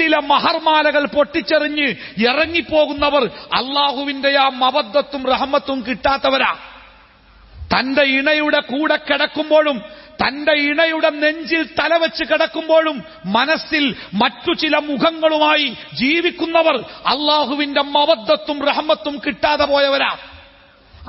വീട്ടിലെ മഹർമാലകൾ പൊട്ടിച്ചെറിഞ്ഞ് ഇറങ്ങിപ്പോകുന്നവർ അള്ളാഹുവിന്റെ ആ മബദ്ധത്തും റഹമത്തും കിട്ടാത്തവരാ. തന്റെ ഇണയുടെ കൂടെ കിടക്കുമ്പോഴും തന്റെ ഇണയുടെ നെഞ്ചിൽ തലവെച്ച് കിടക്കുമ്പോഴും മനസ്സിൽ മറ്റു ചില മുഖങ്ങളുമായി ജീവിക്കുന്നവർ അള്ളാഹുവിന്റെ മവദ്ധത്തും റഹമത്തും കിട്ടാതെ പോയവരാ.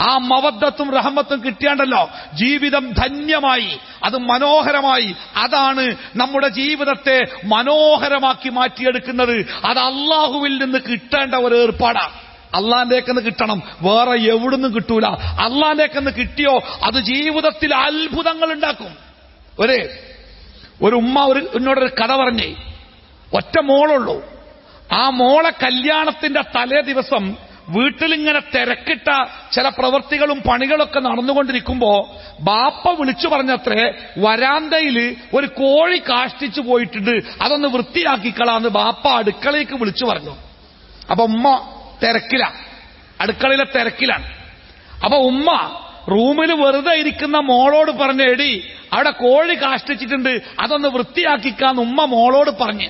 ആ മവദ്ദത്തും റഹമത്തും കിട്ടിയാണ്ടല്ലോ. ജീവിതം ധന്യമായി അത് മനോഹരമായി. അതാണ് നമ്മുടെ ജീവിതത്തെ മനോഹരമാക്കി മാറ്റിയെടുക്കുന്നത്. അത് അള്ളാഹുവിൽ നിന്ന് കിട്ടേണ്ട ഒരു ഏർപ്പാടാണ് അള്ളാന്റേക്കെന്ന് കിട്ടണം വേറെ എവിടുന്നും കിട്ടൂല. അള്ളാന്റേക്കെന്ന് കിട്ടിയോ അത് ജീവിതത്തിൽ അത്ഭുതങ്ങൾ ഉണ്ടാക്കും. ഒരു ഒരു ഉമ്മ ഒരു എന്നോടൊരു കഥ പറഞ്ഞേ. ഒറ്റ മോളുള്ളൂ. ആ മോളെ കല്യാണത്തിന്റെ തലേ ദിവസം വീട്ടിലിങ്ങനെ തിരക്കിട്ട ചില പ്രവൃത്തികളും പണികളൊക്കെ നടന്നുകൊണ്ടിരിക്കുമ്പോ ബാപ്പ വിളിച്ചു പറഞ്ഞത്രേ വരാന്തയിൽ ഒരു കോഴി കാഷ്ടിച്ചു പോയിട്ടുണ്ട്. അതൊന്ന് വൃത്തിയാക്കിക്കളാന്ന് ബാപ്പ അടുക്കളയ്ക്ക് വിളിച്ചു പറഞ്ഞു. അപ്പൊ ഉമ്മ തിരക്കില. അടുക്കളയിലെ തിരക്കിലാണ്. അപ്പൊ ഉമ്മ റൂമിൽ വെറുതെ ഇരിക്കുന്ന മോളോട് പറഞ്ഞു എടി അവിടെ കോഴി കാഷ്ടിച്ചിട്ടുണ്ട്. അതൊന്ന് വൃത്തിയാക്കിക്കാന്ന് ഉമ്മ മോളോട് പറഞ്ഞ്.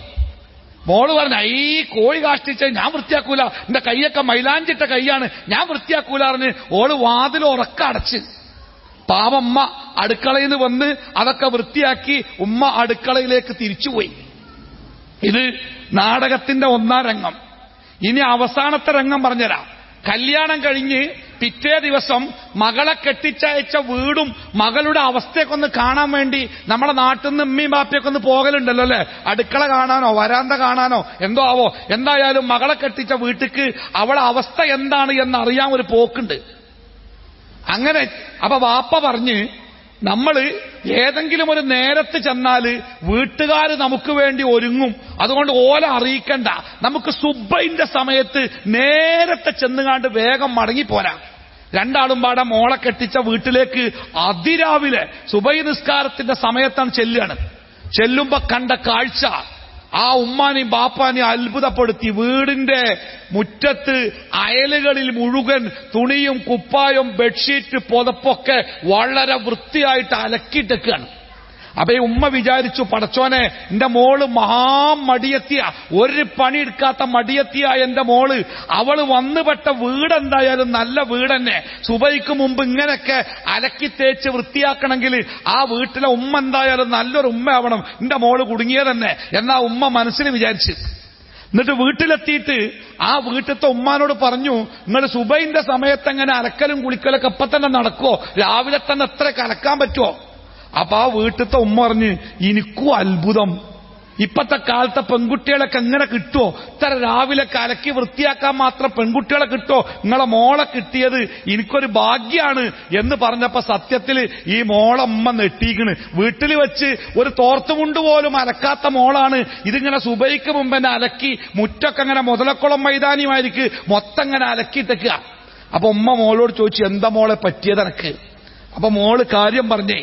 മോൾ പറഞ്ഞ ഈ കോഴി കാഷ്ടിച്ച ഞാൻ വൃത്തിയാക്കൂല. എന്റെ കൈയൊക്കെ മൈലാഞ്ചിട്ട കൈയാണ്. ഞാൻ വൃത്തിയാക്കൂല പറഞ്ഞ് ഓൾ വാതിൽ ഉറക്കടച്ച് പാവമ്മ അടുക്കളയിൽ നിന്ന് വന്ന് അതൊക്കെ വൃത്തിയാക്കി ഉമ്മ അടുക്കളയിലേക്ക് തിരിച്ചുപോയി. ഇത് നാടകത്തിന്റെ ഒന്നാം രംഗം. ഇനി അവസാനത്തെ രംഗം പറഞ്ഞുതരാം. കല്യാണം കഴിഞ്ഞ് പിറ്റേ ദിവസം മകളെ കെട്ടിച്ചയച്ച വീടും മകളുടെ അവസ്ഥയൊക്കെ ഒന്ന് കാണാൻ വേണ്ടി നമ്മുടെ നാട്ടിൽ നിന്ന് ഉമ്മയും ബാപ്പയൊക്കെ ഒന്ന് പോകലുണ്ടല്ലോ അല്ലെ? അടുക്കള കാണാനോ വരാന്ത കാണാനോ എന്തോ ആവോ? എന്തായാലും മകളെ കെട്ടിച്ച വീട്ടിക്ക് അവളെ അവസ്ഥ എന്താണ് എന്നറിയാൻ ഒരു പോക്കുണ്ട്. അങ്ങനെ അപ്പൊ വാപ്പ പറഞ്ഞ് നമ്മൾ ഏതെങ്കിലും ഒരു നേരത്ത് ചെന്നാൽ വീട്ടുകാർ നമുക്ക് വേണ്ടി ഒരുങ്ങും. അതുകൊണ്ട് ഓല അറിയിക്കണ്ട. നമുക്ക് സുബൈന്റെ സമയത്ത് നേരത്തെ ചെന്നുകാണ്ട് വേഗം മടങ്ങിപ്പോരാം. രണ്ടാളും പാടെ മോളെ കെട്ടിച്ച വീട്ടിലേക്ക് അതിരാവിലെ സുബൈ നിസ്കാരത്തിന്റെ സമയത്താണ് ചെല്ലുകയാണ്. ചെല്ലുമ്പോ കണ്ട കാഴ്ച. ആ ഉമ്മാനെയും ബാപ്പാനെയും അത്ഭുതപ്പെടുത്തി. വീടിന്റെ മുറ്റത്ത് അയലുകളിൽ മുഴുവൻ തുണിയും കുപ്പായും ബെഡ്ഷീറ്റ് പുതപ്പൊക്കെ വളരെ വൃത്തിയായിട്ട് അലക്കിയിട്ടൊക്കെയാണ് അപ്പൊ ഈ ഉമ്മ വിചാരിച്ചു പടച്ചോനെ എന്റെ മോൾ മഹാമടിയെത്തിയ ഒരു പണി എടുക്കാത്ത മടിയെത്തിയ എന്റെ മോൾ. അവൾ വന്നുപെട്ട വീട് എന്തായാലും നല്ല വീട് തന്നെ സുബൈക്ക് മുമ്പ് ഇങ്ങനെയൊക്കെ അലക്കി തേച്ച് വൃത്തിയാക്കണമെങ്കിൽ ആ വീട്ടിലെ ഉമ്മ എന്തായാലും നല്ലൊരു ഉമ്മ ആവണം എന്റെ മോൾ കുടുങ്ങിയതന്നെ. എന്നാ ഉമ്മ മനസ്സിൽ വിചാരിച്ച്. എന്നിട്ട് വീട്ടിലെത്തിയിട്ട് ആ വീട്ടിലത്തെ ഉമ്മാനോട് പറഞ്ഞു നിങ്ങൾ സുബൈന്റെ സമയത്ത് എങ്ങനെ അലക്കലും കുളിക്കലൊക്കെ ഇപ്പൊ തന്നെ നടക്കുവോ? രാവിലെ തന്നെ എത്ര കലക്കാൻ പറ്റുമോ അപ്പൊ ആ വീട്ടിലത്തെ ഉമ്മ പറഞ്ഞ് എനിക്കും അത്ഭുതം. ഇപ്പത്തെ കാലത്തെ പെൺകുട്ടികളൊക്കെ എങ്ങനെ കിട്ടുമോ ഇത്ര രാവിലെ കലക്കി വൃത്തിയാക്കാൻ മാത്രം പെൺകുട്ടികളെ കിട്ടോ നിങ്ങളെ മോളെ കിട്ടിയത് എനിക്കൊരു ഭാഗ്യാണ്. എന്ന് പറഞ്ഞപ്പോ സത്യത്തിൽ ഈ മോളമ്മ നെട്ടിക്കണ്. വീട്ടിൽ വെച്ച് ഒരു തോർത്തുമുണ്ട് പോലും അലക്കാത്ത മോളാണ്. ഇതിങ്ങനെ സുബൈക്ക് മുമ്പ് തന്നെ അലക്കി മുറ്റൊക്കെ അങ്ങനെ മുതലക്കുളം മൈതാനിയുമായിരിക്ക് മൊത്തം ഇങ്ങനെ തെക്കുക അപ്പൊ ഉമ്മ മോളോട് ചോദിച്ചു എന്താ മോളെ പറ്റിയത് എനക്ക് അപ്പൊ മോൾ കാര്യം പറഞ്ഞേ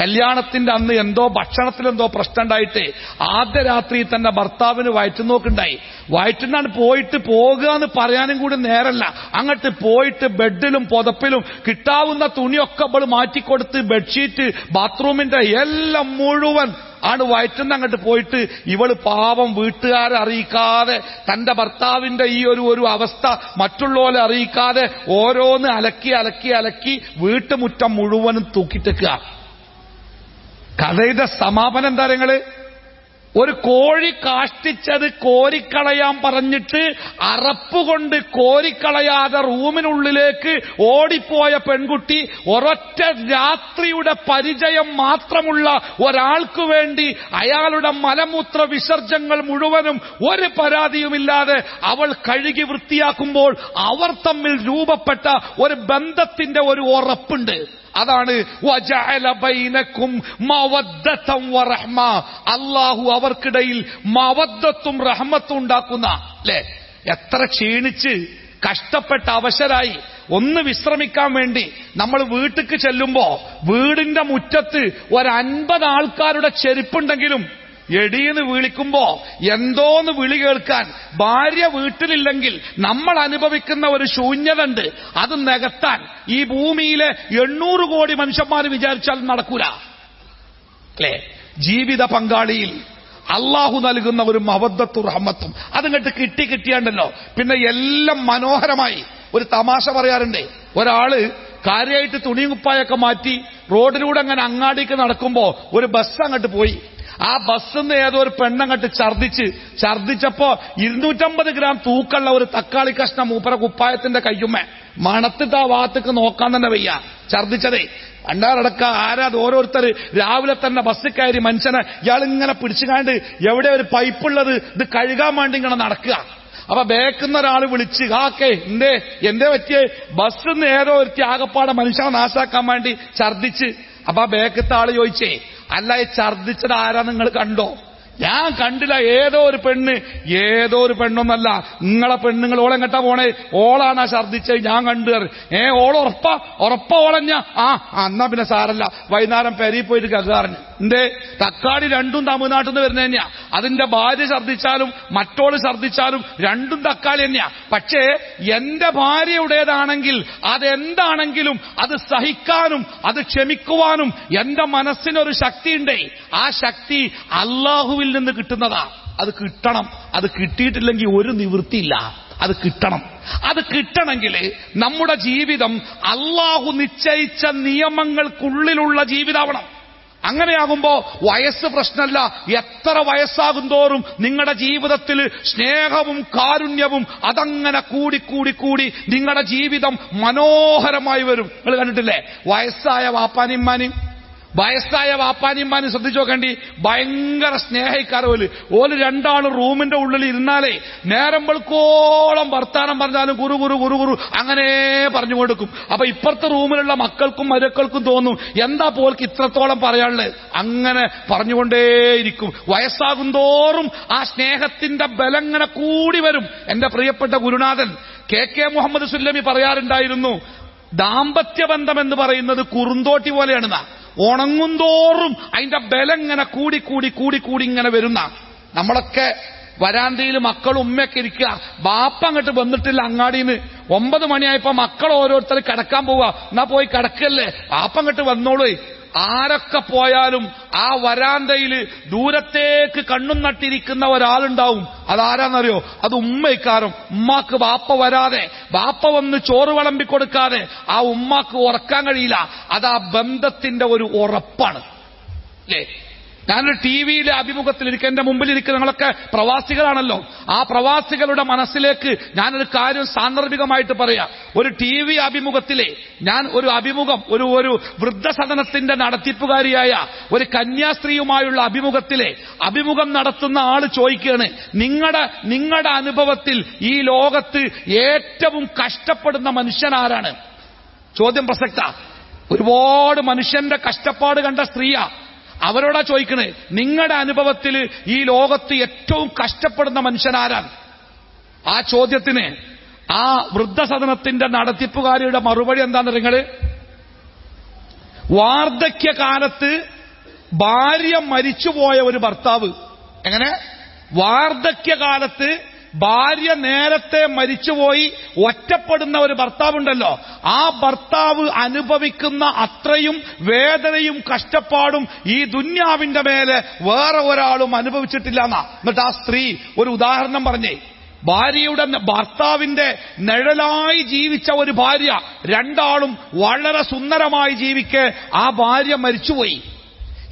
കല്യാണത്തിന്റെ അന്ന് എന്തോ ഭക്ഷണത്തിലെന്തോ പ്രശ്നം ഉണ്ടായിട്ട് ആദ്യ രാത്രി തന്റെ ഭർത്താവിന് വയറ്റുനോക്കുണ്ടായി. വയറ്റുന്നാണ് പോയിട്ട് പോകുക എന്ന് പറയാനും കൂടി നേരല്ല. അങ്ങോട്ട് പോയിട്ട് ബെഡിലും പുതപ്പിലും കിട്ടാവുന്ന തുണിയൊക്കെ അവൾ മാറ്റിക്കൊടുത്ത് ബെഡ്ഷീറ്റ് ബാത്റൂമിന്റെ എല്ലാം മുഴുവൻ ആണ് വയറ്റുന്ന അങ്ങോട്ട് പോയിട്ട് ഇവൾ പാവം വീട്ടുകാരെ അറിയിക്കാതെ തന്റെ ഭർത്താവിന്റെ ഈ ഒരു ഒരു അവസ്ഥ മറ്റുള്ളവരെ അറിയിക്കാതെ ഓരോന്ന് അലക്കി അലക്കി അലക്കി വീട്ടുമുറ്റം മുഴുവനും തൂക്കിട്ടേക്കുക കഥയുടെ സമാപനം എന്താ നിങ്ങൾ? ഒരു കോഴി കാഷ്ടിച്ചത് കോരിക്കളയാൻ പറഞ്ഞിട്ട് അറപ്പുകൊണ്ട് കോരിക്കളയാതെ റൂമിനുള്ളിലേക്ക് ഓടിപ്പോയ പെൺകുട്ടി ഒരൊറ്റ രാത്രിയുടെ പരിചയം മാത്രമുള്ള ഒരാൾക്കു വേണ്ടി അയാളുടെ മലമൂത്ര വിസർജ്യങ്ങൾ മുഴുവനും ഒരു പരാതിയുമില്ലാതെ അവൾ കഴുകി വൃത്തിയാക്കുമ്പോൾ അവർ തമ്മിൽ രൂപപ്പെട്ട ഒരു ബന്ധത്തിന്റെ ഒരു ഉറപ്പുണ്ട്. അതാണ് അള്ളാഹു അവർക്കിടയിൽ മവദ്ദത്തും റഹ്മത്തും ഉണ്ടാക്കുന്ന അല്ലെ? എത്ര ക്ഷീണിച്ച് കഷ്ടപ്പെട്ട അവശരായി. ഒന്ന് വിശ്രമിക്കാൻ വേണ്ടി നമ്മൾ വീട്ടിക്ക് ചെല്ലുമ്പോ വീടിന്റെ മുറ്റത്ത് ഒരു അൻപത് ആൾക്കാരുടെ ചെരുപ്പുണ്ടെങ്കിലും എടീന്ന് വിളിക്കുമ്പോ എന്തോന്ന് വിളി കേൾക്കാൻ? ഭാര്യ വീട്ടിലില്ലെങ്കിൽ നമ്മൾ അനുഭവിക്കുന്ന ഒരു ശൂന്യത ഉണ്ട് അത് നികത്താൻ. ഈ ഭൂമിയിലെ എണ്ണൂറ് കോടി മനുഷ്യന്മാർ വിചാരിച്ചാൽ നടക്കൂല. അല്ലേ? ജീവിത പങ്കാളിയിൽ അള്ളാഹു നൽകുന്ന ഒരു മവദ്ദത്തു റഹ്മത്തും. അതിങ്ങോട്ട് കിട്ടി കിട്ടിയാണ്ടല്ലോ. പിന്നെ എല്ലാം മനോഹരമായി. ഒരു തമാശ പറയാറുണ്ട്. ഒരാൾ കാര്യമായിട്ട് തുണിയും മാറ്റി റോഡിലൂടെ അങ്ങനെ അങ്ങാടിക്ക് നടക്കുമ്പോ ഒരു ബസ് അങ്ങോട്ട് പോയി. ആ ബസ്സിന്ന് ഏതോ ഒരു പെണ്ണങ്ങട്ട് ഛർദിച്ച് ഛർദിച്ചപ്പോ ഇരുന്നൂറ്റമ്പത് ഗ്രാം തൂക്കുള്ള ഒരു തക്കാളി കഷ്ണം മൂപ്പര കുപ്പായത്തിന്റെ കയ്യുമ്മേ. മണത്തിട്ട് ആ ഭാഗത്തേക്ക് നോക്കാൻ തന്നെ വയ്യ. ഛർദിച്ചതേ. അണ്ടാറടക്ക ആരാത് ഓരോരുത്തർ രാവിലെ തന്നെ ബസ്സിൽ കയറി മനുഷ്യനെ ഇയാൾ ഇങ്ങനെ പിടിച്ചുകാണ്ട് എവിടെ ഒരു പൈപ്പുള്ളത് ഇത് കഴുകാൻ വേണ്ടി ഇങ്ങനെ നടക്കുക. അപ്പൊ ബേക്കുന്ന ഒരാൾ വിളിച്ച് കാക്കേ എന്തേ? എന്തേ പറ്റിയ? ബസ്സിന്ന് ഏതോ ഒരു ത്യാഗപ്പാടെ മനുഷ്യനെ നാശാക്കാൻ വേണ്ടി ഛർദിച്ച്. അപ്പൊ ആ ബേക്കത്തെ ആൾ ചോദിച്ചേ അല്ല ഛർദിച്ചത് ആരാ നിങ്ങൾ കണ്ടോ? ഞാൻ കണ്ടില്ല ഏതോ ഒരു പെണ്ണ് ഏതോ ഒരു പെണ്ണൊന്നല്ല. നിങ്ങളെ പെണ്ണുങ്ങൾ കെട്ടാ പോണേ? ഓളാണ് ആ ഛർദിച്ചത് ഞാൻ കണ്ടു ഏ ഓള ഉറപ്പ? ഉറപ്പ ഓളഞ്ഞ? ആ എന്നാ പിന്നെ സാരല്ല. വൈകുന്നേരം പെരി പോയിട്ട് കകാറിന് എന്തേ? തക്കാളി രണ്ടും തമിഴ്നാട്ടിൽ നിന്ന് വരുന്ന തന്നെയാ. അതിന്റെ ഭാര്യ ഛർദിച്ചാലും മറ്റോൾ ഛർദിച്ചാലും രണ്ടും തക്കാളി തന്നെയാ. പക്ഷേ എന്റെ ഭാര്യയുടേതാണെങ്കിൽ അതെന്താണെങ്കിലും അത് സഹിക്കാനും അത് ക്ഷമിക്കുവാനും എന്റെ മനസ്സിനൊരു ശക്തിയുണ്ടേ. ആ ശക്തി അള്ളാഹുവിൽ നിന്ന് കിട്ടുന്നതാ. അത് കിട്ടണം. അത് കിട്ടിയിട്ടില്ലെങ്കിൽ ഒരു നിവൃത്തിയില്ല. അത് കിട്ടണം. അത് കിട്ടണമെങ്കിൽ നമ്മുടെ ജീവിതം അള്ളാഹു നിശ്ചയിച്ച നിയമങ്ങൾക്കുള്ളിലുള്ള ജീവിതാവണം. അങ്ങനെയാകുമ്പോ വയസ്സ് പ്രശ്നമല്ല. എത്ര വയസ്സാകും തോറും നിങ്ങളുടെ ജീവിതത്തിൽ സ്നേഹവും കാരുണ്യവും അതങ്ങനെ കൂടി കൂടി കൂടി നിങ്ങളുടെ ജീവിതം മനോഹരമായി വരും. നിങ്ങൾ കണ്ടിട്ടില്ലേ? വയസ്സായ വാപ്പാനിമ്മാനും വയസ്സായ വാപ്പാനിമാനും ശ്രദ്ധിച്ചു നോക്കേണ്ടി. ഭയങ്കര സ്നേഹിക്കാർ ഓൽ. രണ്ടാളും റൂമിന്റെ ഉള്ളിൽ ഇരുന്നാലേ നേരം വെളുക്കോളം വർത്താനം പറഞ്ഞാലും ഗുരു ഗുരു ഗുരു ഗുരു അങ്ങനെ പറഞ്ഞു കൊടുക്കും അപ്പൊ ഇപ്പുറത്തെ റൂമിലുള്ള മക്കൾക്കും മരുക്കൾക്കും തോന്നും എന്താ പോൽക്ക് ഇത്രത്തോളം പറയാനുള്ളത്? അങ്ങനെ പറഞ്ഞുകൊണ്ടേയിരിക്കും. വയസ്സാകും തോറും ആ സ്നേഹത്തിന്റെ ബലങ്ങനെ കൂടി വരും. എന്റെ പ്രിയപ്പെട്ട ഗുരുനാഥൻ കെ കെ മുഹമ്മദ് സുല്ലമി പറയാറുണ്ടായിരുന്നു ദാമ്പത്യ ബന്ധം എന്ന് പറയുന്നത് കുറുന്തോട്ടി പോലെയാണെന്നാ ഉണങ്ങുന്തോറും അതിന്റെ ബലം ഇങ്ങനെ കൂടി കൂടി കൂടി കൂടി ഇങ്ങനെ വരുന്ന നമ്മളൊക്കെ വരാന്തയിൽ മക്കളും ഉമ്മയൊക്കെ ഇരിക്കുക. ബാപ്പ അങ്ങോട്ട് വന്നിട്ടില്ല അങ്ങാടിന്ന്. ഒമ്പത് മണിയായപ്പോ മക്കൾ ഓരോരുത്തർ കിടക്കാൻ പോവുക. എന്നാ പോയി കിടക്കല്ലേ? ബാപ്പ അങ്ങോട്ട് വന്നോളൂ. ആരൊക്കെ പോയാലും ആ വരാന്തയിൽ ദൂരത്തേക്ക് കണ്ണും നട്ടിരിക്കുന്ന ഒരാളുണ്ടാവും. അതാരാന്നറിയോ? അത് ഉമ്മയിക്കാരും. ഉമ്മാക്ക് ബാപ്പ വരാതെ ബാപ്പ വന്ന് ചോറ് വിളമ്പി കൊടുക്കാതെ ആ ഉമ്മാക്ക് ഉറക്കാൻ കഴിയില്ല. അത് ആ ബന്ധത്തിന്റെ ഒരു ഉറപ്പാണ്. അല്ലേ ഞാനൊരു ടി വിയിലെ അഭിമുഖത്തിലിരിക്കുക എന്റെ മുമ്പിലിരിക്കുന്ന നിങ്ങളൊക്കെ പ്രവാസികളാണല്ലോ. ആ പ്രവാസികളുടെ മനസ്സിലേക്ക് ഞാനൊരു കാര്യം സാന്ദർഭികമായിട്ട് പറയാം. ഒരു ടി വി അഭിമുഖത്തിലെ ഞാൻ ഒരു അഭിമുഖം ഒരു ഒരു വൃദ്ധസദനത്തിന്റെ നടത്തിപ്പുകാരിയായ ഒരു കന്യാസ്ത്രീയുമായുള്ള അഭിമുഖത്തിലെ അഭിമുഖം നടത്തുന്ന ആൾ ചോദിക്കുകയാണ് നിങ്ങളുടെ നിങ്ങളുടെ അനുഭവത്തിൽ ഈ ലോകത്ത് ഏറ്റവും കഷ്ടപ്പെടുന്ന മനുഷ്യൻ ആരാണ് ചോദ്യം പ്രസക്ത. ഒരുപാട് മനുഷ്യന്റെ കഷ്ടപ്പാട് കണ്ട സ്ത്രീയാ. അവരോടാ ചോദിക്കണേ നിങ്ങളുടെ അനുഭവത്തിൽ ഈ ലോകത്ത് ഏറ്റവും കഷ്ടപ്പെടുന്ന മനുഷ്യനാരാണ് ആ ചോദ്യത്തിന് ആ വൃദ്ധസദനത്തിന്റെ നടത്തിപ്പുകാരിയുടെ മറുപടി എന്താണ് നിങ്ങൾ? വാർദ്ധക്യകാലത്ത് ഭാര്യ മരിച്ചുപോയ ഒരു ഭർത്താവ്. എങ്ങനെ? വാർദ്ധക്യകാലത്ത് ഭാര്യ നേരത്തെ മരിച്ചുപോയി ഒറ്റപ്പെടുന്ന ഒരു ഭർത്താവുണ്ടല്ലോ. ആ ഭർത്താവ് അനുഭവിക്കുന്ന അത്രയും വേദനയും കഷ്ടപ്പാടും ഈ ദുന്യാവിന്റെ മേലെ വേറെ ഒരാളും അനുഭവിച്ചിട്ടില്ല എന്നാ എന്നിട്ട് ആ സ്ത്രീ ഒരു ഉദാഹരണം പറഞ്ഞേ. ഭാര്യയുടെ ഭർത്താവിന്റെ നിഴലായി ജീവിച്ച ഒരു ഭാര്യ രണ്ടാളും വളരെ സുന്ദരമായി ജീവിക്കെ ആ ഭാര്യ മരിച്ചുപോയി.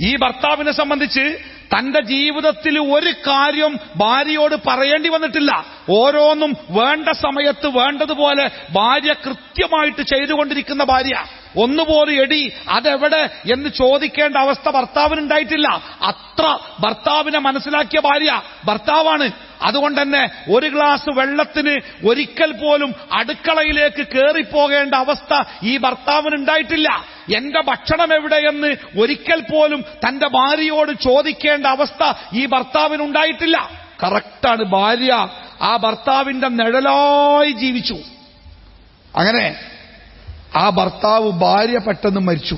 ഈ ഭർത്താവിനെ സംബന്ധിച്ച് തന്റെ ജീവിതത്തിൽ ഒരു കാര്യം ഭാര്യയോട് പറയേണ്ടി വന്നിട്ടില്ല. ഓരോന്നും വേണ്ട സമയത്ത് വേണ്ടതുപോലെ ഭാര്യ കൃത്യമായിട്ട് ചെയ്തുകൊണ്ടിരിക്കുന്ന ഭാര്യ. ഒന്നുപോലും എടി അതെവിടെ എന്ന് ചോദിക്കേണ്ട അവസ്ഥ ഭർത്താവിനുണ്ടായിട്ടില്ല. അത്ര ഭർത്താവിനെ മനസ്സിലാക്കിയ ഭാര്യ. ഭർത്താവാണ് അതുകൊണ്ട് തന്നെ ഒരു ഗ്ലാസ് വെള്ളത്തിന് ഒരിക്കൽ പോലും അടുക്കളയിലേക്ക് കയറിപ്പോകേണ്ട അവസ്ഥ ഈ ഭർത്താവിന് ഉണ്ടായിട്ടില്ല എന്റെ ഭക്ഷണം എവിടെയെന്ന് ഒരിക്കൽ പോലും തന്റെ ഭാര്യയോട് ചോദിക്കേണ്ട അവസ്ഥ ഈ ഭർത്താവിന് ഉണ്ടായിട്ടില്ല കറക്റ്റാണ് ഭാര്യ ആ ഭർത്താവിന്റെ നിഴലായി ജീവിച്ചു. അങ്ങനെ ആ ഭർത്താവ് ഭാര്യ പെട്ടെന്ന് മരിച്ചു.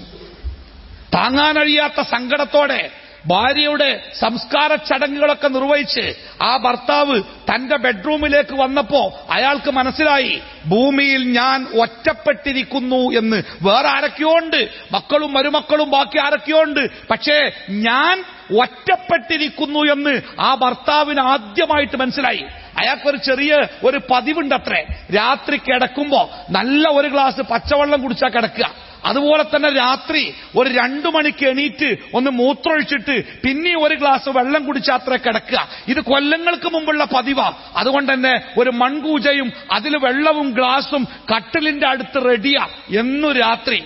താങ്ങാനഴിയാത്ത സങ്കടത്തോടെ ഭാര്യയുടെ സംസ്കാര ചടങ്ങുകളൊക്കെ നിർവഹിച്ച് ആ ഭർത്താവ് തന്റെ ബെഡ്റൂമിലേക്ക് വന്നപ്പോ അയാൾക്ക് മനസ്സിലായി ഭൂമിയിൽ ഞാൻ ഒറ്റപ്പെട്ടിരിക്കുന്നു എന്ന്. വേറെ ആരൊക്കെയോ ഉണ്ട്. മക്കളും മരുമക്കളും ബാക്കി ആരൊക്കെയോ ഉണ്ട്. പക്ഷേ ഞാൻ ഒറ്റപ്പെട്ടിരിക്കുന്നു എന്ന് ആ ഭർത്താവിന് ആദ്യമായിട്ട് മനസ്സിലായി. അയാൾക്കൊരു ചെറിയ ഒരു പതിവുണ്ടത്രേ. രാത്രി കിടക്കുമ്പോ നല്ല ഒരു ഗ്ലാസ് പച്ചവെള്ളം കുടിച്ചാൽ കിടക്കുക. അതുപോലെ തന്നെ രാത്രി ഒരു രണ്ടു മണിക്ക് എണീറ്റ് ഒന്ന് മൂത്രമൊഴിച്ചിട്ട് പിന്നെ ഒരു ഗ്ലാസ് വെള്ളം കുടിച്ചാത്ര കിടക്കുക. ഇത് കൊല്ലങ്ങൾക്ക് മുമ്പുള്ള പതിവാ. അതുകൊണ്ട് തന്നെ ഒരു മൺകൂജയും അതിൽ വെള്ളവും ഗ്ലാസും കട്ടിലിന്റെ അടുത്ത് റെഡിയാ. എന്നു രാത്രി.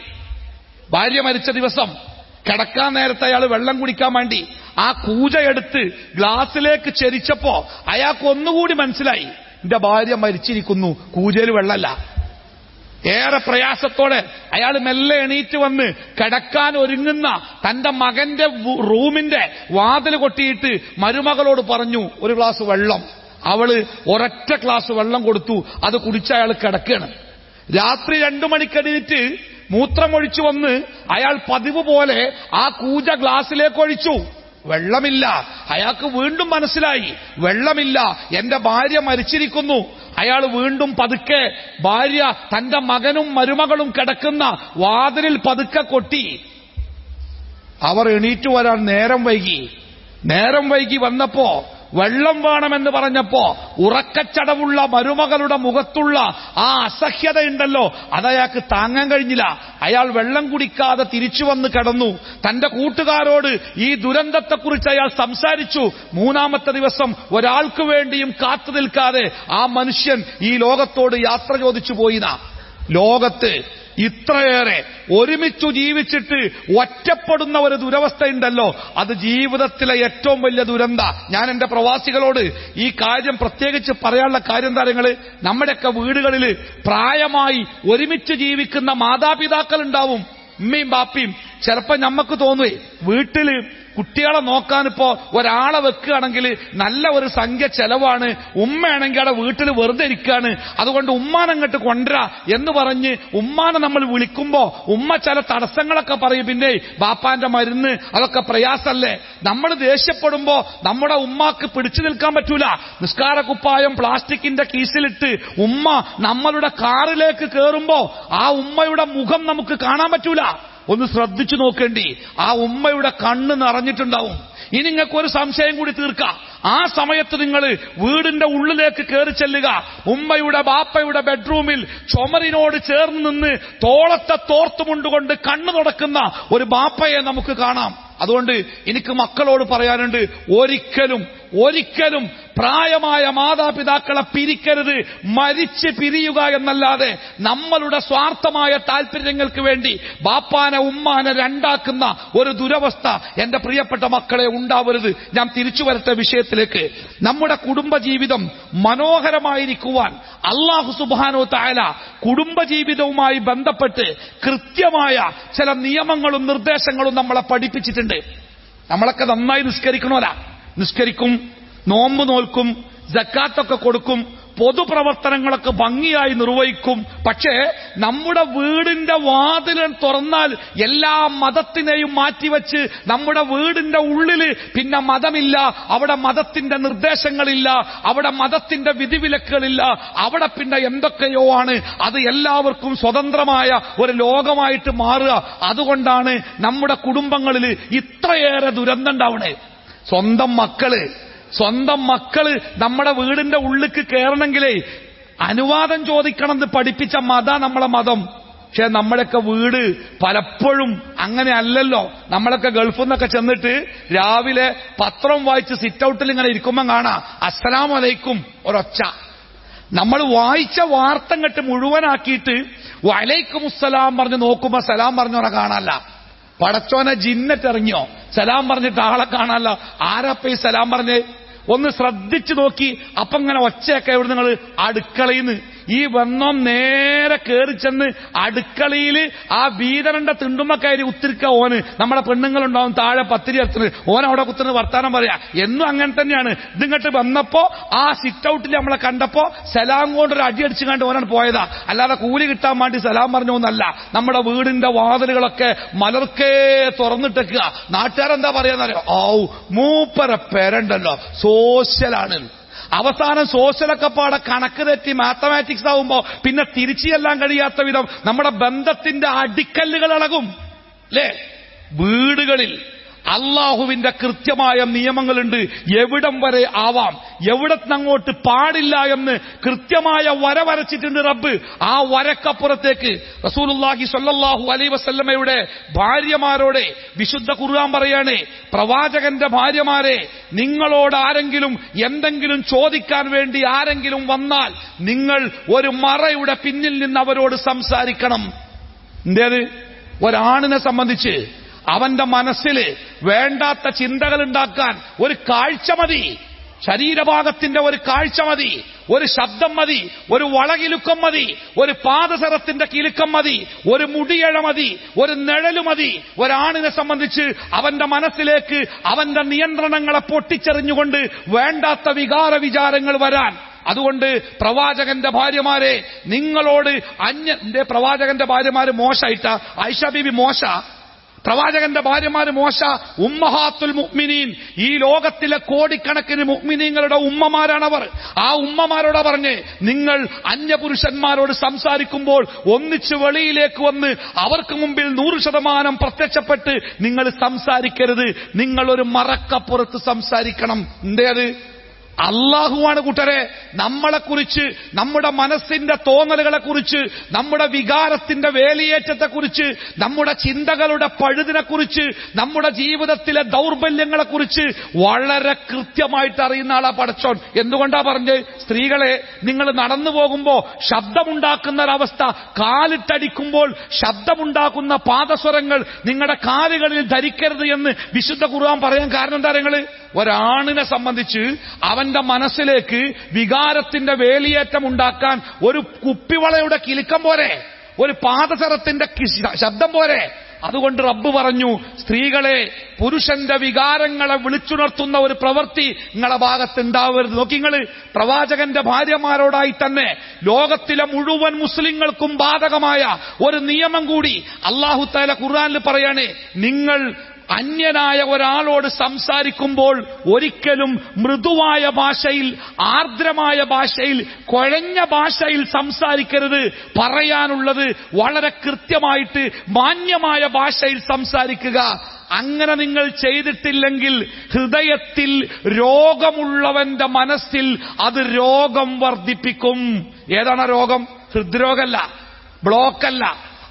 ഭാര്യ മരിച്ച ദിവസം കിടക്കാൻ നേരത്തെ അയാൾ വെള്ളം കുടിക്കാൻ വേണ്ടി ആ കൂജയെടുത്ത് ഗ്ലാസ്സിലേക്ക് ചെരിച്ചപ്പോ അയാൾക്ക് ഒന്നുകൂടി മനസ്സിലായി. എന്റെ ഭാര്യ മരിച്ചിരിക്കുന്നു. കൂജയിൽ വെള്ളമല്ല. ഏറെ പ്രയാസത്തോടെ അയാൾ മെല്ലെ എണീറ്റ് വന്ന് കിടക്കാൻ ഒരുങ്ങുന്ന തന്റെ മകന്റെ റൂമിന്റെ വാതിൽ കൊട്ടിയിട്ട് മരുമകളോട് പറഞ്ഞു ഒരു ഗ്ലാസ് വെള്ളം. അവൾ ഒരൊറ്റ ഗ്ലാസ് വെള്ളം കൊടുത്തു. അത് കുടിച്ച് അയാൾ കിടക്കുകയാണ്. രാത്രി രണ്ടു മണിക്കെണീറ്റ് മൂത്രമൊഴിച്ചു വന്ന് അയാൾ പതിവ് പോലെ ആ കൂജ ഗ്ലാസ്സിലേക്ക് ഒഴിച്ചു. വെള്ളമില്ല. അയാൾക്ക് വീണ്ടും മനസ്സിലായി. വെള്ളമില്ല. എന്റെ ഭാര്യ മരിച്ചിരിക്കുന്നു. അയാൾ വീണ്ടും പതുക്കെ ഭാര്യ തന്റെ മകനും മരുമകളും കിടക്കുന്ന വാതിലിൽ പതുക്കെ കൊട്ടി. അവർ എണീറ്റു വരാൻ നേരം വൈകി. നേരം വൈകി വന്നപ്പോ വെള്ളം വേണമെന്ന് പറഞ്ഞപ്പോ ഉറക്കച്ചടവുള്ള മരുമകളുടെ മുഖത്തുള്ള ആ അസഹ്യതയുണ്ടല്ലോ. അതയാൾക്ക് താങ്ങാൻ കഴിഞ്ഞില്ല. അയാൾ വെള്ളം കുടിക്കാതെ തിരിച്ചു വന്ന് കിടന്നു. തന്റെ കൂട്ടുകാരോട് ഈ ദുരന്തത്തെക്കുറിച്ച് അയാൾ സംസാരിച്ചു. മൂന്നാമത്തെ ദിവസം ഒരാൾക്ക് വേണ്ടിയും കാത്തു നിൽക്കാതെ ആ മനുഷ്യൻ ഈ ലോകത്തോട് യാത്ര ചോദിച്ചു പോയിന ലോകത്ത് ഇത്രയേറെ ഒരുമിച്ചു ജീവിച്ചിട്ട് ഒറ്റപ്പെടുന്ന ഒരു ദുരവസ്ഥയുണ്ടല്ലോ. അത് ജീവിതത്തിലെ ഏറ്റവും വലിയ ദുരന്ത. ഞാൻ എന്റെ പ്രവാസികളോട് ഈ കാര്യം പ്രത്യേകിച്ച് പറയാനുള്ള കാര്യം താരങ്ങൾ നമ്മുടെയൊക്കെ വീടുകളിൽ പ്രായമായി ഒരുമിച്ച് ജീവിക്കുന്ന മാതാപിതാക്കൾ ഉണ്ടാവും ഉമ്മയും ബാപ്പയും. ചിലപ്പോ നമ്മക്ക് തോന്നുവേ വീട്ടിൽ കുട്ടികളെ നോക്കാനിപ്പോ ഒരാളെ വെക്കുകയാണെങ്കിൽ നല്ല ഒരു സംഖ്യ ചെലവാണ്. ഉമ്മയാണെങ്കിൽ അവിടെ വീട്ടിൽ വെറുതെ ഇരിക്കുകയാണ്. അതുകൊണ്ട് ഉമ്മാനങ്ങോട്ട് കൊണ്ടുവരാ എന്ന് പറഞ്ഞ് ഉമ്മാനെ നമ്മൾ വിളിക്കുമ്പോ ഉമ്മ ചില തടസ്സങ്ങളൊക്കെ പറയും. പിന്നെ ബാപ്പാന്റെ മരുന്ന് അതൊക്കെ പ്രയാസല്ലേ നമ്മൾ ദേഷ്യപ്പെടുമ്പോ നമ്മുടെ ഉമ്മാക്ക് പിടിച്ചു നിൽക്കാൻ പറ്റൂല. നിസ്കാര കുപ്പായം പ്ലാസ്റ്റിക്കിന്റെ കീസിലിട്ട് ഉമ്മ നമ്മളുടെ കാറിലേക്ക് കയറുമ്പോ ആ ഉമ്മയുടെ മുഖം നമുക്ക് കാണാൻ പറ്റൂല. ഒന്ന് ശ്രദ്ധിച്ചു നോക്കേണ്ടി. ആ ഉമ്മയുടെ കണ്ണ് നിറഞ്ഞിട്ടുണ്ടാവും. ഇനി നിങ്ങൾക്ക് ഒരു സംശയം കൂടി തീർക്കാം. ആ സമയത്ത് നിങ്ങൾ വീടിന്റെ ഉള്ളിലേക്ക് കയറി ചെല്ലുക. ഉമ്മയുടെ ബാപ്പയുടെ ബെഡ്റൂമിൽ ചുമരിനോട് ചേർന്ന് നിന്ന് തോളത്തെ തോർത്തുമുണ്ടുകൊണ്ട് കണ്ണു തുടക്കുന്ന ഒരു ബാപ്പയെ നമുക്ക് കാണാം. അതുകൊണ്ട് എനിക്ക് മക്കളോട് പറയാനുണ്ട് ഒരിക്കലും ഒരിക്കലും പ്രായമായ മാതാപിതാക്കളെ പിരിക്കരുത് മരിച്ച് പിരിയുക എന്നല്ലാതെ നമ്മളുടെ സ്വാർത്ഥമായ താല്പര്യങ്ങൾക്ക് വേണ്ടി ബാപ്പാനെ ഉമ്മാനെ രണ്ടാക്കുന്ന ഒരു ദുരവസ്ഥ എന്റെ പ്രിയപ്പെട്ട മക്കളെ ഉണ്ടാവരുത്. ഞാൻ തിരിച്ചു വരട്ടെ വിഷയത്തിലേക്ക്. നമ്മുടെ കുടുംബജീവിതം മനോഹരമായിരിക്കുവാൻ അള്ളാഹു സുബാനോ തായാല കുടുംബജീവിതവുമായി ബന്ധപ്പെട്ട് കൃത്യമായ ചില നിയമങ്ങളും നിർദ്ദേശങ്ങളും നമ്മളെ പഠിപ്പിച്ചിട്ടുണ്ട്. നമ്മളൊക്കെ നന്നായി നിസ്കരിക്കണോല? നിസ്കരിക്കും നോമ്പ് നോൽക്കും ജക്കാത്തൊക്കെ കൊടുക്കും പൊതുപ്രവർത്തനങ്ങളൊക്കെ ഭംഗിയായി നിർവഹിക്കും. പക്ഷേ നമ്മുടെ വീടിന്റെ വാതിൽ തുറന്നാൽ എല്ലാ മതത്തിനെയും മാറ്റിവെച്ച് നമ്മുടെ വീടിന്റെ ഉള്ളിൽ പിന്നെ മതമില്ല അവിടെ മതത്തിന്റെ നിർദ്ദേശങ്ങളില്ല അവിടെ മതത്തിന്റെ വിധിവിലക്കുകളില്ല അവിടെ പിന്നെ എന്തൊക്കെയോ ആണ്. അത് എല്ലാവർക്കും സ്വതന്ത്രമായ ഒരു ലോകമായിട്ട് മാറുക. അതുകൊണ്ടാണ് നമ്മുടെ കുടുംബങ്ങളിൽ ഇത്രയേറെ ദുരന്തം ഉണ്ടാവണേ. സ്വന്തം മക്കൾ സ്വന്തം മക്കൾ നമ്മുടെ വീടിന്റെ ഉള്ളിക്ക് കയറണമെങ്കിലേ അനുവാദം ചോദിക്കണം എന്ന് പഠിപ്പിച്ച മത നമ്മളെ മതം. പക്ഷെ നമ്മളൊക്കെ വീട് പലപ്പോഴും അങ്ങനെ അല്ലല്ലോ. നമ്മളൊക്കെ ഗൾഫിൽ നിന്നൊക്കെ ചെന്നിട്ട് രാവിലെ പത്രം വായിച്ച് സിറ്റ് ഔട്ടിൽ ഇങ്ങനെ ഇരിക്കുമ്പോൾ കാണാം. അസ്സലാം വലൈക്കും ഒരൊച്ച. നമ്മൾ വായിച്ച വാർത്ത കെട്ട് മുഴുവനാക്കിയിട്ട് വലൈക്കും സലാം പറഞ്ഞ് നോക്കുമ്പോ സലാം പറഞ്ഞോനെ കാണാല്ല പടച്ചോനെ ജിന്നറ്റിറങ്ങിയോ സലാം പറഞ്ഞിട്ട് ആളെ കാണാല്ല ആരാപ്പ ഈ സലാം പറഞ്ഞ്? ഒന്ന് ശ്രദ്ധിച്ചു നോക്കി. അപ്പങ്ങനെ ഒച്ചയൊക്കെ എവിടെ നിങ്ങൾ അടുക്കളയിൽ നിന്ന് ഈ വന്നോം നേരെ കയറി ചെന്ന് അടുക്കളയിൽ ആ വീതരന്റെ തിണ്ടുമ്മ കയറി ഉത്തിരിക്ക ഓന്. നമ്മളെ പെണ്ണുങ്ങളുണ്ടാവും താഴെ പത്തിരി എത്തുന്നത് ഓൻ അവിടെ കുത്തുന്നത് വർത്താനം പറയാ. എന്നും അങ്ങനെ തന്നെയാണ്. ഇതിങ്ങോട്ട് വന്നപ്പോ ആ സിറ്റ് ഔട്ടിൽ നമ്മളെ കണ്ടപ്പോ സലാം കൊണ്ട് ഒരു അടി അടിച്ചു കണ്ട് ഓനാണ് പോയതാ. അല്ലാതെ കൂലി കിട്ടാൻ വേണ്ടി സലാം പറഞ്ഞൊന്നല്ല നമ്മുടെ വീടിന്റെ വാതിലുകളൊക്കെ മലർക്കേ തുറന്നിട്ടേക്കുക നാട്ടുകാരെന്താ പറയാന്നറിയോ? ഔ മൂപ്പര പേരണ്ടല്ലോ. സോഷ്യലാണ്. അവസാനം സോഷ്യലൊക്കെ പാടെ കണക്ക് തെറ്റി മാത്തമാറ്റിക്സ് ആവുമ്പോ പിന്നെ തിരിച്ചു ചെല്ലാൻ കഴിയാത്ത വിധം നമ്മുടെ ബന്ധത്തിന്റെ അടിക്കല്ലുകൾ ഇളകും അല്ലേ വീടുകളിൽ. അള്ളാഹുവിന്റെ കൃത്യമായ നിയമങ്ങളുണ്ട്. എവിടം വരെ ആവാം? എവിടത്തങ്ങോട്ട് പാടില്ല എന്ന് കൃത്യമായ വര വരച്ചിട്ടുണ്ട് റബ്ബ്. ആ വരക്കപ്പുറത്തേക്ക് റസൂലുള്ളാഹി സല്ലാഹു അലൈ വസല്ലമയുടെ ഭാര്യമാരോടെ വിശുദ്ധ ഖുർആൻ പറയാണ് പ്രവാചകന്റെ ഭാര്യമാരെ നിങ്ങളോട് ആരെങ്കിലും എന്തെങ്കിലും ചോദിക്കാൻ വേണ്ടി ആരെങ്കിലും വന്നാൽ നിങ്ങൾ ഒരു മറയുടെ പിന്നിൽ നിന്ന് അവരോട് സംസാരിക്കണം. എന്തേത് ഒരാണിനെ സംബന്ധിച്ച് അവന്റെ മനസ്സിൽ വേണ്ടാത്ത ചിന്തകൾ ഉണ്ടാക്കാൻ ഒരു കാഴ്ച മതി. ശരീരഭാഗത്തിന്റെ ഒരു കാഴ്ച മതി. ഒരു ശബ്ദം മതി. ഒരു വളകിലുക്കം മതി. ഒരു പാദസരത്തിന്റെ കിലുക്കം മതി. ഒരു മുടിയഴ മതി. ഒരു നിഴലു മതി. ഒരാണിനെ സംബന്ധിച്ച് അവന്റെ മനസ്സിലേക്ക് അവന്റെ നിയന്ത്രണങ്ങളെ പൊട്ടിച്ചെറിഞ്ഞുകൊണ്ട് വേണ്ടാത്ത വികാര വിചാരങ്ങൾ വരാൻ. അതുകൊണ്ട് പ്രവാചകന്റെ ഭാര്യമാരെ നിങ്ങളോട് അന്യ പ്രവാചകന്റെ ഭാര്യമാര് മോശായിട്ട ഐഷ ബിബി മോശ. പ്രവാചകന്റെ ഭാര്യമാര് മോശ ഉമ്മഹാത്തുൽ മുഹ്മിനീൻ ഈ ലോകത്തിലെ കോടിക്കണക്കിന് മുഅ്മിനീങ്ങളുടെ ഉമ്മമാരാണവർ. ആ ഉമ്മമാരോട് പറഞ്ഞ് നിങ്ങൾ അന്യപുരുഷന്മാരോട് സംസാരിക്കുമ്പോൾ ഒന്നിച്ച് വെളിയിലേക്ക് വന്ന് അവർക്ക് മുമ്പിൽ നൂറ് ശതമാനം പ്രത്യക്ഷപ്പെട്ട് നിങ്ങൾ സംസാരിക്കരുത്. നിങ്ങൾ ഒരു മറക്കപ്പുറത്ത് സംസാരിക്കണം. എന്തേത് അള്ളാഹുവാണ് കൂട്ടരെ. നമ്മളെ കുറിച്ച് നമ്മുടെ മനസ്സിന്റെ തോന്നലുകളെ കുറിച്ച് നമ്മുടെ വികാരത്തിന്റെ വേലിയേറ്റത്തെ കുറിച്ച് നമ്മുടെ ചിന്തകളുടെ പഴുതിനെ കുറിച്ച് നമ്മുടെ ജീവിതത്തിലെ ദൗർബല്യങ്ങളെ കുറിച്ച് വളരെ കൃത്യമായിട്ട് അറിയുന്ന ആളാ പടച്ചോൻ. എന്തുകൊണ്ടാ പറഞ്ഞ്? സ്ത്രീകളെ നിങ്ങൾ നടന്നു പോകുമ്പോ ശബ്ദമുണ്ടാക്കുന്ന ഒരവസ്ഥ കാലിട്ടടിക്കുമ്പോൾ ശബ്ദമുണ്ടാക്കുന്ന പാദസ്വരങ്ങൾ നിങ്ങളുടെ കാലുകളിൽ ധരിക്കരുത് എന്ന് വിശുദ്ധ കുറുവാൻ പറയാൻ കാരണം എന്താ നിങ്ങൾ? ഒരാണിനെ സംബന്ധിച്ച് അവന്റെ മനസ്സിലേക്ക് വികാരത്തിന്റെ വേലിയേറ്റം ഉണ്ടാക്കാൻ ഒരു കുപ്പിവളയുടെ കിലുക്കം പോരെ ഒരു പാദസരത്തിന്റെ ശബ്ദം പോരെ അതുകൊണ്ട് റബ്ബ് പറഞ്ഞു സ്ത്രീകളെ പുരുഷന്റെ വികാരങ്ങളെ വിളിച്ചുണർത്തുന്ന ഒരു പ്രവൃത്തി നിങ്ങളെ ഭാഗത്ത് ഉണ്ടാവരുത് നോക്കി നിങ്ങൾ പ്രവാചകന്റെ ഭാര്യമാരോടായി തന്നെ ലോകത്തിലെ മുഴുവൻ മുസ്ലിങ്ങൾക്കും ബാധകമായ ഒരു നിയമം കൂടി അള്ളാഹു താല ഖുർആനിൽ പറയാണ് നിങ്ങൾ അന്യനായ ഒരാളോട് സംസാരിക്കുമ്പോൾ ഒരിക്കലും മൃദുവായ ഭാഷയിൽ ആർദ്രമായ ഭാഷയിൽ കുഴഞ്ഞ ഭാഷയിൽ സംസാരിക്കരുത്. പറയാനുള്ളത് വളരെ കൃത്യമായിട്ട് മാന്യമായ ഭാഷയിൽ സംസാരിക്കുക. അങ്ങനെ നിങ്ങൾ ചെയ്തിട്ടില്ലെങ്കിൽ ഹൃദയത്തിൽ രോഗമുള്ളവന്റെ മനസ്സിൽ അത് രോഗം വർദ്ധിപ്പിക്കും. ഏതാണ് രോഗം? ഹൃദ്രോഗമല്ല ബ്ലോക്കല്ല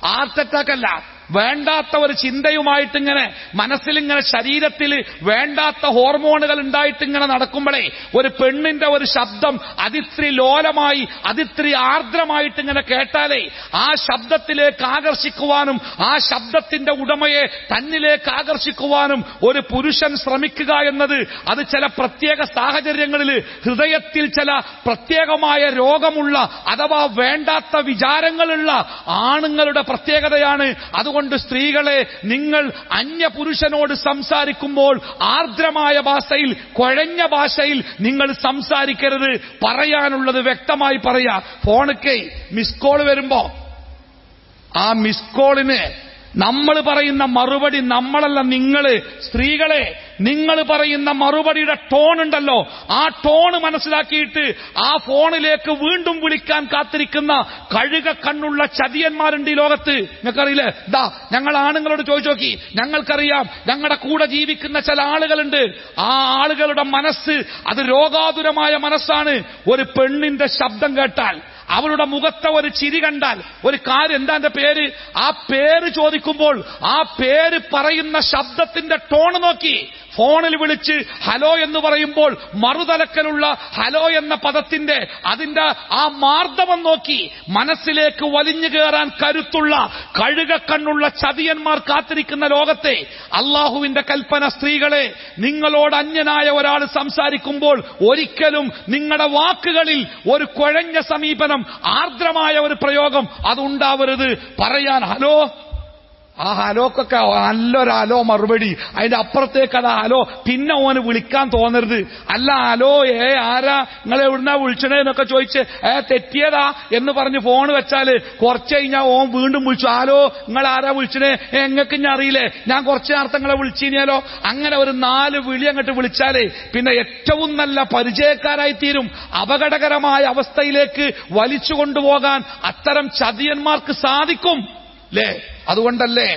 ഹാർട്ട് അറ്റാക്ക് അല്ല വേണ്ടാത്ത ഒരു ചിന്തയുമായിട്ട് ഇങ്ങനെ മനസ്സിലിങ്ങനെ ശരീരത്തിൽ വേണ്ടാത്ത ഹോർമോണുകൾ ഉണ്ടായിട്ട് ഇങ്ങനെ നടക്കുമ്പോഴേ ഒരു പെണ്ണിന്റെ ഒരു ശബ്ദം അതിത്രി ലോലമായി അതിത്രി ആർദ്രമായിട്ട് ഇങ്ങനെ കേട്ടാലേ ആ ശബ്ദത്തിലേക്ക് ആകർഷിക്കുവാനും ആ ശബ്ദത്തിന്റെ ഉടമയെ തന്നിലേക്ക് ആകർഷിക്കുവാനും ഒരു പുരുഷൻ ശ്രമിക്കുക എന്നത് അത് ചില പ്രത്യേക സാഹചര്യങ്ങളിൽ ഹൃദയത്തിൽ ചില പ്രത്യേകമായ രോഗമുള്ള അഥവാ വേണ്ടാത്ത വിചാരങ്ങളുള്ള ആണുങ്ങളുടെ പ്രത്യേകതയാണ്. അതുകൊണ്ട് സ്ത്രീകളെ നിങ്ങൾ അന്യപുരുഷനോട് സംസാരിക്കുമ്പോൾ ആർദ്രമായ ഭാഷയിൽ കുഴഞ്ഞ ഭാഷയിൽ നിങ്ങൾ സംസാരിക്കരുത്. പറയാനുള്ളത് വ്യക്തമായി പറയാ. ഫോണൊക്കെ മിസ് കോൾ വരുമ്പോ ആ മിസ് കോളിന് നമ്മൾ പറയുന്ന മറുപടി നമ്മളല്ല നിങ്ങൾ സ്ത്രീകളെ നിങ്ങൾ പറയുന്ന മറുപടിയുടെ ടോൺ ഉണ്ടല്ലോ. ആ ടോൺ മനസ്സിലാക്കിയിട്ട് ആ ഫോണിലേക്ക് വീണ്ടും വിളിക്കാൻ കാത്തിരിക്കുന്ന കഴുക കണ്ണുള്ള ചതിയന്മാരുണ്ട് ഈ ലോകത്ത്. നിങ്ങൾക്കറിയില്ലേ? ദാ ഞങ്ങൾ ആണുങ്ങളോട് ചോദിച്ചു നോക്കി. ഞങ്ങൾക്കറിയാം ഞങ്ങളുടെ കൂടെ ജീവിക്കുന്ന ചില ആളുകളുണ്ട്. ആ ആളുകളുടെ മനസ്സ് അത് രോഗാതുരമായ മനസ്സാണ്. ഒരു പെണ്ണിന്റെ ശബ്ദം കേട്ടാൽ അവളുടെ മുഖത്തെ ഒരു ചിരി കണ്ടാൽ ഒരു കാര്യം എന്താ എന്റെ പേര്? ആ പേര് ചോദിക്കുമ്പോൾ ആ പേര് പറയുന്ന ശബ്ദത്തിന്റെ ടോൺ നോക്കി ഫോണിൽ വിളിച്ച് ഹലോ എന്ന് പറയുമ്പോൾ മറുതലക്കലുള്ള ഹലോ എന്ന പദത്തിന്റെ അതിന്റെ ആ മാർദ്ദവം നോക്കി മനസ്സിലേക്ക് വലിഞ്ഞു കയറാൻ കരുത്തുള്ള കഴുകക്കണ്ണുള്ള ചതിയന്മാർ കാത്തിരിക്കുന്ന ലോകത്തെ അള്ളാഹുവിന്റെ കൽപ്പന സ്ത്രീകളെ നിങ്ങളോട് അന്യനായ ഒരാൾ സംസാരിക്കുമ്പോൾ ഒരിക്കലും നിങ്ങളുടെ വാക്കുകളിൽ ഒരു കുഴഞ്ഞ സമീപനം ആർദ്രമായ ഒരു പ്രയോഗം അതുണ്ടാവരുത് പറയാൻ ഹലോ ആ ഹലോക്കൊക്കെ നല്ലൊരു ഹലോ മറുപടി. അതിന്റെ അപ്പുറത്തേക്ക് അത് ഹലോ പിന്നെ ഓന് വിളിക്കാൻ തോന്നരുത്. അല്ല ഹലോ ഏ ആരാ? നിങ്ങൾ എവിടുന്നാ വിളിച്ചണേ എന്നൊക്കെ ചോദിച്ച് ഏ തെറ്റിയതാ എന്ന് പറഞ്ഞ് ഫോൺ വെച്ചാൽ കുറച്ച് കഴിഞ്ഞാൽ ഓൻ വീണ്ടും വിളിച്ചു. ഹലോ നിങ്ങൾ ആരാ വിളിച്ചണേ? എങ്ങക്ക് ഞാൻ അറിയില്ലേ? ഞാൻ കുറച്ച് നേരത്തെ വിളിച്ചിനിയാലോ അങ്ങനെ ഒരു നാല് വിളി അങ്ങോട്ട് വിളിച്ചാലേ പിന്നെ ഏറ്റവും നല്ല പരിചയക്കാരായി തീരും. അപകടകരമായ അവസ്ഥയിലേക്ക് വലിച്ചു കൊണ്ടുപോകാൻ അത്തരം ചതിയന്മാർക്ക് സാധിക്കും. അല്ലേ അതുകൊണ്ടല്ലേ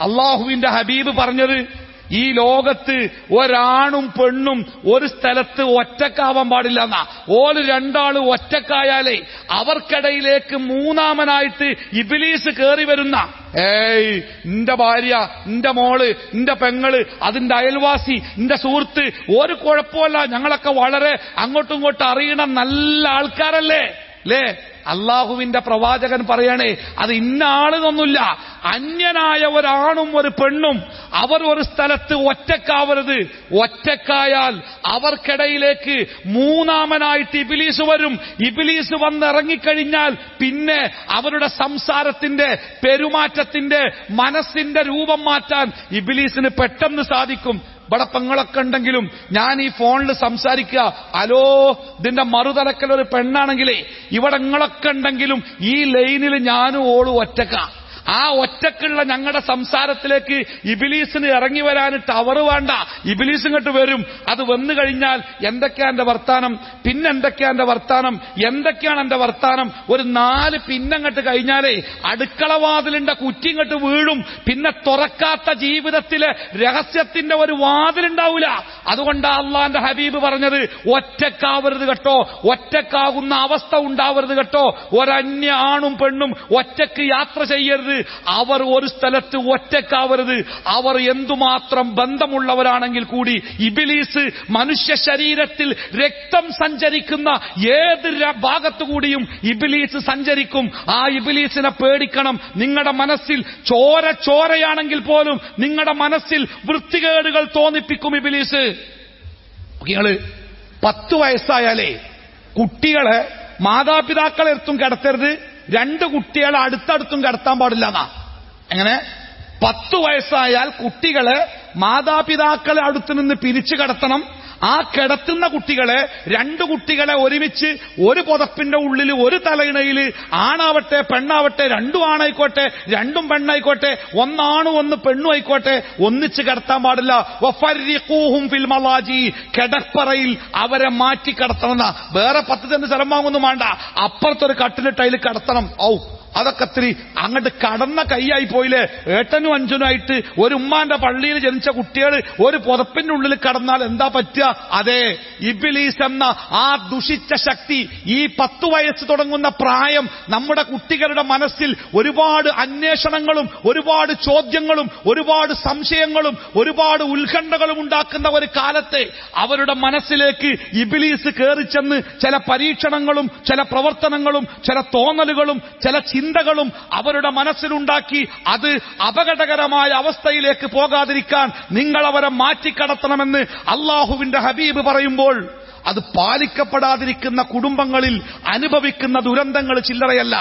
അള്ളാഹുവിന്റെ ഹബീബ് പറഞ്ഞത്? ഈ ലോകത്ത് ഒരാണും പെണ്ണും ഒരു സ്ഥലത്ത് ഒറ്റക്കാവാൻ പാടില്ല എന്നാ. ഓൽ രണ്ടാൾ ഒറ്റക്കായാലേ അവർക്കിടയിലേക്ക് മൂന്നാമനായിട്ട് ഇബിലീസ് കയറി വരുന്ന. ഏയ് നിന്റെ ഭാര്യ നിന്റെ മോൾ നിന്റെ പെങ്ങൾ അതിന്റെ അയൽവാസി നിന്റെ സുഹൃത്ത് ഒരു കുഴപ്പമല്ല ഞങ്ങളൊക്കെ വളരെ അങ്ങോട്ടും ഇങ്ങോട്ടും അറിയണം നല്ല ആൾക്കാരല്ലേ? അല്ലേ അള്ളാഹുവിന്റെ പ്രവാചകൻ പറയണേ അത് ഇന്ന ആളെന്നൊന്നുമില്ല അന്യനായ ഒരാണും ഒരു പെണ്ണും അവർ ഒരു സ്ഥലത്ത് ഒറ്റക്കാവരുത്. ഒറ്റക്കായാൽ അവർക്കിടയിലേക്ക് മൂന്നാമനായിട്ട് ഇബിലീസ് വരും. ഇബിലീസ് വന്നിറങ്ങിക്കഴിഞ്ഞാൽ പിന്നെ അവരുടെ സംസാരത്തിന്റെ പെരുമാറ്റത്തിന്റെ മനസ്സിന്റെ രൂപം മാറ്റാൻ ഇബിലീസിന് പെട്ടെന്ന് സാധിക്കും. ഇവിടെ പെങ്ങളൊക്കെ ഉണ്ടെങ്കിലും ഞാൻ ഈ ഫോണിൽ സംസാരിക്കുക അലോ ഇതിന്റെ മറുതലക്കൽ ഒരു പെണ്ണാണെങ്കിലേ ഇവിടെ ഉണ്ടെങ്കിലും ഈ ലൈനിൽ ഞാനും ഓളും ഒറ്റക്ക. ആ ഒറ്റക്കുള്ള ഞങ്ങളുടെ സംസാരത്തിലേക്ക് ഇബിലീസിന് ഇറങ്ങി വരാൻ ടവർ വേണ്ട. ഇബിലീസ് ഇങ്ങോട്ട് വരും. അത് വന്നു കഴിഞ്ഞാൽ എന്തൊക്കെയാ എന്റെ വർത്താനം? പിന്നെന്തൊക്കെയാ എന്റെ വർത്താനം? എന്തൊക്കെയാണ് എന്റെ വർത്താനം? ഒരു നാല് പിന്നങ്ങട്ട് കഴിഞ്ഞാലേ അടുക്കളവാതിലിന്റെ കുറ്റി ഇങ്ങോട്ട് വീഴും. പിന്നെ തുറക്കാത്ത ജീവിതത്തിലെ രഹസ്യത്തിന്റെ ഒരു വാതിലുണ്ടാവൂല. അതുകൊണ്ട് അള്ളാന്റെ ഹബീബ് പറഞ്ഞത് ഒറ്റക്കാവരുത് കേട്ടോ. ഒറ്റക്കാകുന്ന അവസ്ഥ ഉണ്ടാവരുത് കേട്ടോ. ഒരന്യ ആണും പെണ്ണും ഒറ്റയ്ക്ക് യാത്ര ചെയ്യരുത്. അവർ ഒരു സ്ഥലത്ത് ഒറ്റക്കാവരുത് അവർ എന്തുമാത്രം ബന്ധമുള്ളവരാണെങ്കിൽ കൂടി ഇബിലീസ് മനുഷ്യ ശരീരത്തിൽ രക്തം സഞ്ചരിക്കുന്ന ഏത് ഭാഗത്തു ഭാഗത്തുകൂടിയും ഇബിലീസ് സഞ്ചരിക്കും. ആ ഇബിലീസിനെ പേടിക്കണം. നിങ്ങളുടെ മനസ്സിൽ ചോര ചോരയാണെങ്കിൽ പോലും നിങ്ങളുടെ മനസ്സിൽ വൃത്തികേടുകൾ തോന്നിപ്പിക്കും ഇബിലീസ്. നിങ്ങൾ പത്ത് വയസ്സായാലേ കുട്ടികളെ മാതാപിതാക്കളെ എടുത്തും കിടത്തരുത്. രണ്ട് കുട്ടികളെ അടുത്തടുത്തും കിടത്താൻ പാടില്ല എന്നാ എങ്ങനെ? പത്ത് വയസ്സായാൽ കുട്ടികളെ മാതാപിതാക്കളെ അടുത്തു നിന്ന് പിരിച്ചു കിടത്തണം. ആ കിടത്തുന്ന കുട്ടികളെ രണ്ട് കുട്ടികളെ ഒരുമിച്ച് ഒരു പുതപ്പിന്റെ ഉള്ളിൽ ഒരു തലയിണയിൽ ആണാവട്ടെ പെണ്ണാവട്ടെ രണ്ടും ആണായിക്കോട്ടെ രണ്ടും പെണ്ണായിക്കോട്ടെ ഒന്നാണും ഒന്ന് പെണ്ണും ആയിക്കോട്ടെ ഒന്നിച്ച് കിടത്താൻ പാടില്ല. ഫിൽമലാജി ഫിൽ മലാജി കിടപ്പറയിൽ അവരെ മാറ്റി കിടത്തണം. വേറെ പത്ത് ചെന്ന് സ്ഥലം വാങ്ങുന്നു വേണ്ട. അപ്പുറത്തൊരു കട്ടിലിട്ട് അതിൽ കിടത്തണം. ഔ. അതൊക്കെ ഇത്തിരി അങ്ങോട്ട് കടന്ന കൈയായി പോയില്ലേ? ഏട്ടനും അഞ്ചനുമായിട്ട് ഒരു ഉമ്മാന്റെ പള്ളിയിൽ ജനിച്ച കുട്ടികൾ ഒരു പുതപ്പിന്റെ ഉള്ളിൽ കടന്നാൽ എന്താ പറ്റുക? അതെ ഇബിലീസ് എന്ന ആ ദുഷിച്ച ശക്തി ഈ പത്തു വയസ്സ് തുടങ്ങുന്ന പ്രായം നമ്മുടെ കുട്ടികളുടെ മനസ്സിൽ ഒരുപാട് അന്വേഷണങ്ങളും ഒരുപാട് ചോദ്യങ്ങളും ഒരുപാട് സംശയങ്ങളും ഒരുപാട് ഉത്കണ്ഠകളും ഉണ്ടാക്കുന്ന ഒരു കാലത്തെ അവരുടെ മനസ്സിലേക്ക് ഇബിലീസ് കയറിച്ചെന്ന് ചില പരീക്ഷണങ്ങളും ചില പ്രവർത്തനങ്ങളും ചില തോന്നലുകളും ചില ചിന്തകളും അവരുടെ മനസ്സിലുണ്ടാക്കി അത് അപകടകരമായ അവസ്ഥയിലേക്ക് പോകാതിരിക്കാൻ നിങ്ങൾ അവരെ മാറ്റിക്കടത്തണമെന്ന് അള്ളാഹുവിന്റെ ഹബീബ് പറയുമ്പോൾ അത് പാലിക്കപ്പെടാതിരിക്കുന്ന കുടുംബങ്ങളിൽ അനുഭവിക്കുന്ന ദുരന്തങ്ങൾ ചില്ലറയല്ല.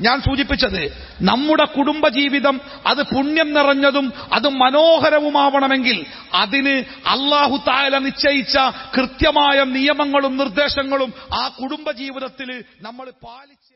ഞാൻ സൂചിപ്പിച്ചത് നമ്മുടെ കുടുംബജീവിതം അത് പുണ്യം നിറഞ്ഞതും അത് മനോഹരവുമാവണമെങ്കിൽ അതിന് അള്ളാഹു താല നിശ്ചയിച്ച കൃത്യമായ നിയമങ്ങളും നിർദ്ദേശങ്ങളും ആ കുടുംബജീവിതത്തിൽ നമ്മൾ പാലിച്ച്